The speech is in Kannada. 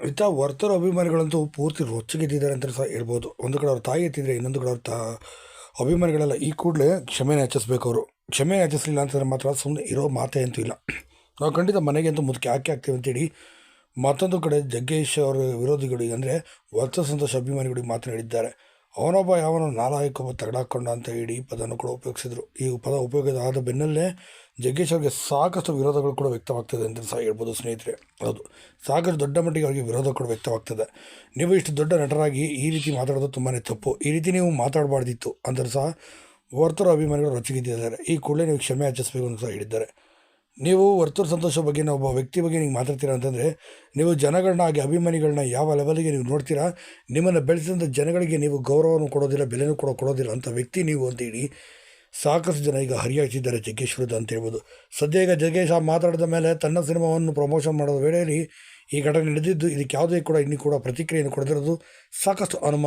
ಇತ್ತ ವರ್ತರ ಅಭಿಮಾನಿಗಳಂತೂ ಪೂರ್ತಿ ರೊಚ್ಚಿಗೆದ್ದಿದ್ದಾರೆ ಅಂತ ಸಹ ಹೇಳ್ಬೋದು. ಒಂದು ಕಡೆ ಅವ್ರ ತಾಯಿ ಎತ್ತಿದ್ರೆ ಇನ್ನೊಂದು ಕಡೆ ಅವ್ರ ತಾ, ಅಭಿಮಾನಿಗಳೆಲ್ಲ ಈ ಕೂಡಲೇ ಕ್ಷಮೆನ ಹೆಚ್ಚಿಸ್ಬೇಕು ಅವರು. ಕ್ಷಮೆ ಹೆಚ್ಚಿಸಲಿಲ್ಲ ಅಂತಂದರೆ ಮಾತ್ರ ಸುಮ್ಮನೆ ಇರೋ ಮಾತೇ ಅಂತೂ ಇಲ್ಲ. ನಾವು ಖಂಡಿತ ಮನೆಗೆ ಅಂತೂ ಮುದುಕಿ ಹಾಕಿ ಆಗ್ತೀವಿ ಅಂತೇಳಿ ಮತ್ತೊಂದು ಕಡೆ ಜಗ್ಗೇಶ್ ಅವರ ವಿರೋಧಿಗಳಿಗೆ ಅಂದರೆ ವರ್ತ ಸಂತೋಷ ಅಭಿಮಾನಿಗಳಿಗೆ ಮಾತನಾಡಿದ್ದಾರೆ ಅವನೊಬ್ಬ ಯಾವನು ನಾಲಾಯಕೊಬ್ಬ ತಗಡಾಕೊಂಡ ಅಂತ ಈ ಪದವನ್ನು ಕೂಡ ಉಪಯೋಗಿಸಿದ್ರು. ಈ ಪದ ಉಪಯೋಗದ ಆದ ಬೆನ್ನಲ್ಲೇ ಜಗ್ಗೇಶ್ ಅವರಿಗೆ ಸಾಕಷ್ಟು ವಿರೋಧಗಳು ಕೂಡ ವ್ಯಕ್ತವಾಗ್ತದೆ ಅಂತ ಸಹ ಹೇಳ್ಬೋದು ಸ್ನೇಹಿತರೆ. ಹೌದು ಸಾಕಷ್ಟು ದೊಡ್ಡ ಮಟ್ಟಿಗೆ ಅವರಿಗೆ ವಿರೋಧ ಕೂಡ ವ್ಯಕ್ತವಾಗ್ತದೆ. ನೀವು ಇಷ್ಟು ದೊಡ್ಡ ನಟರಾಗಿ ಈ ರೀತಿ ಮಾತಾಡೋದು ತುಂಬಾ ತಪ್ಪು. ಈ ರೀತಿ ನೀವು ಮಾತಾಡಬಾರ್ದಿತ್ತು ಅಂದರೆ ಸಹ ವರ್ತರ ಅಭಿಮಾನಿಗಳು ರೊಚ್ಚಿಗಿದ್ದಿದ್ದಾರೆ. ಈ ಕೂಡಲೇ ನೀವು ಕ್ಷಮೆ ಯಾಚಿಸಬೇಕು ಅಂತ ಸಹ ಹೇಳಿದ್ದಾರೆ. ನೀವು ವರ್ತೂರು ಸಂತೋಷ ಬಗ್ಗೆ ಒಬ್ಬ ವ್ಯಕ್ತಿ ಬಗ್ಗೆ ನೀವು ಮಾತಾಡ್ತೀರಾ ಅಂತಂದರೆ, ನೀವು ಜನಗಳನ್ನ ಹಾಗೆ ಅಭಿಮಾನಿಗಳನ್ನ ಯಾವ ಲೆವೆಲ್ಗೆ ನೀವು ನೋಡ್ತೀರಾ, ನಿಮ್ಮನ್ನು ಬೆಳೆಸಿದಂಥ ಜನಗಳಿಗೆ ನೀವು ಗೌರವವನ್ನು ಕೊಡೋದಿಲ್ಲ, ಬೆಲೆನೂ ಕೂಡ ಕೊಡೋದಿಲ್ಲ ಅಂತ ವ್ಯಕ್ತಿ ನೀವು ಅಂತೇಳಿ ಸಾಕಷ್ಟು ಜನ ಈಗ ಹರಿಯಾಡ್ತಿದ್ದಾರೆ ಜಗ್ಗೇಶ್ ವಿರುದ್ಧ ಅಂತ ಹೇಳ್ಬೋದು. ಸದ್ಯ ಈಗ ಜಗ್ಗೇಶ್ ಆ ಮಾತಾಡಿದ ಮೇಲೆ ತನ್ನ ಸಿನಿಮಾವನ್ನು ಪ್ರಮೋಷನ್ ಮಾಡೋ ವೇಳೆಯಲ್ಲಿ ಈ ಘಟನೆ ನಡೆದಿದ್ದು, ಇದಕ್ಕೆ ಯಾವುದೇ ಕೂಡ ಇನ್ನೂ ಕೂಡ ಪ್ರತಿಕ್ರಿಯೆಯನ್ನು ಕೊಡದಿರೋದು ಸಾಕಷ್ಟು ಅನುಮಾನ